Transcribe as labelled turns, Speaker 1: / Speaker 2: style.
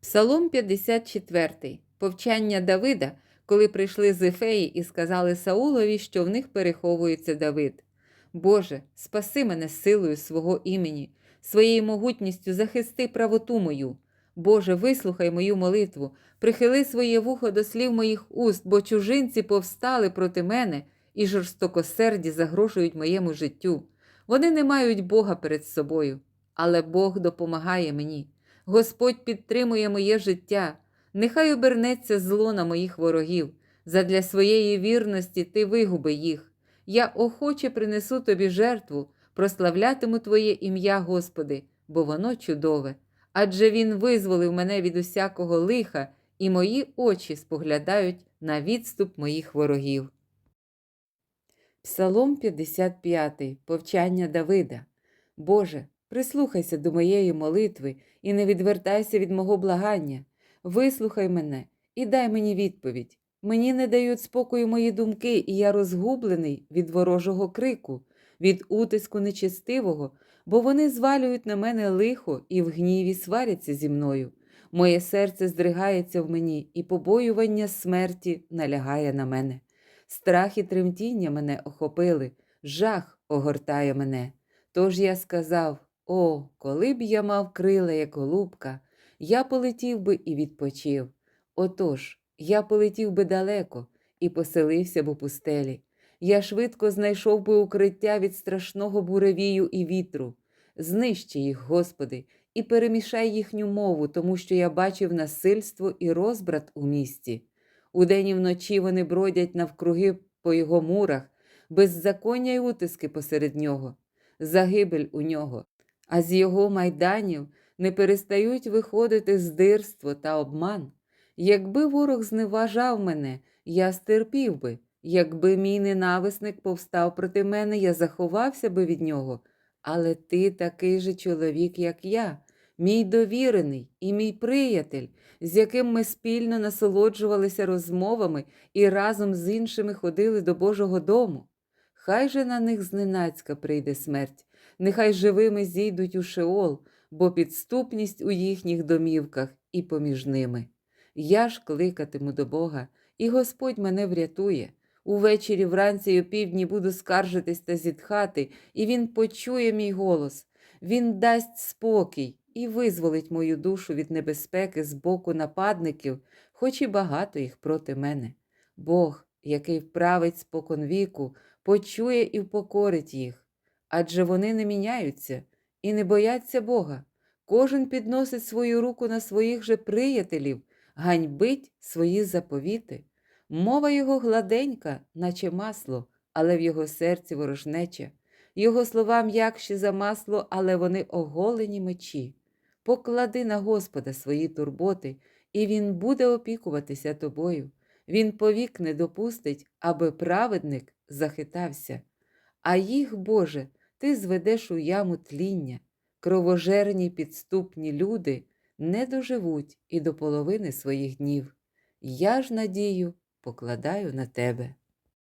Speaker 1: Псалом 54. Повчання Давида, коли прийшли з Ефеї і сказали Саулові, що в них переховується Давид. Боже, спаси мене силою свого імені, своєю могутністю захисти правоту мою. Боже, вислухай мою молитву, прихили своє вухо до слів моїх уст, бо чужинці повстали проти мене і жорстокосерді загрожують моєму життю. Вони не мають Бога перед собою, але Бог допомагає мені. Господь підтримує моє життя. Нехай обернеться зло на моїх ворогів. Задля своєї вірності ти вигуби їх. Я охоче принесу тобі жертву, прославлятиму Твоє ім'я, Господи, бо воно чудове. Адже Він визволив мене від усякого лиха, і мої очі споглядають на відступ моїх ворогів. Псалом 55. Повчання Давида. Боже, прислухайся до моєї молитви і не відвертайся від мого благання. Вислухай мене і дай мені відповідь. Мені не дають спокою мої думки, і я розгублений від ворожого крику, від утиску нечестивого, бо вони звалюють на мене лихо і в гніві сваряться зі мною. Моє серце здригається в мені, і побоювання смерті налягає на мене. Страх і тремтіння мене охопили, жах огортає мене. Тож я сказав: О, коли б я мав крила, як голубка, я полетів би і відпочив. Отож, я полетів би далеко і поселився б у пустелі. Я швидко знайшов би укриття від страшного буревію і вітру. Знищи їх, Господи, і перемішай їхню мову, тому що я бачив насильство і розбрат у місті. Удень і вночі вони бродять навкруги по його мурах, беззаконня й утиски посеред нього, загибель у нього, а з його майданів не перестають виходити здирство та обман. Якби ворог зневажав мене, я стерпів би, якби мій ненависник повстав проти мене, я заховався би від нього. Але ти такий же чоловік, як я, мій довірений і мій приятель, з яким ми спільно насолоджувалися розмовами і разом з іншими ходили до Божого дому. Хай же на них зненацька прийде смерть, нехай живими зійдуть у Шеол, бо підступність у їхніх домівках і поміж ними. Я ж кликатиму до Бога, і Господь мене врятує. Увечері, вранці й опівдні буду скаржитись та зітхати, і Він почує мій голос. Він дасть спокій і визволить мою душу від небезпеки з боку нападників, хоч і багато їх проти мене. Бог, який вправить споконвіку, почує і впокорить їх. Адже вони не міняються і не бояться Бога. Кожен підносить свою руку на своїх же приятелів, ганьбить свої заповіти. Мова його гладенька, наче масло, але в його серці ворожнеча. Його слова м'якші за масло, але вони оголені мечі. Поклади на Господа свої турботи, і Він буде опікуватися тобою. Він повік не допустить, аби праведник захитався. А їх, Боже, ти зведеш у яму тління. Кровожерні підступні люди не доживуть і до половини своїх днів. Я ж надію покладаю на тебе.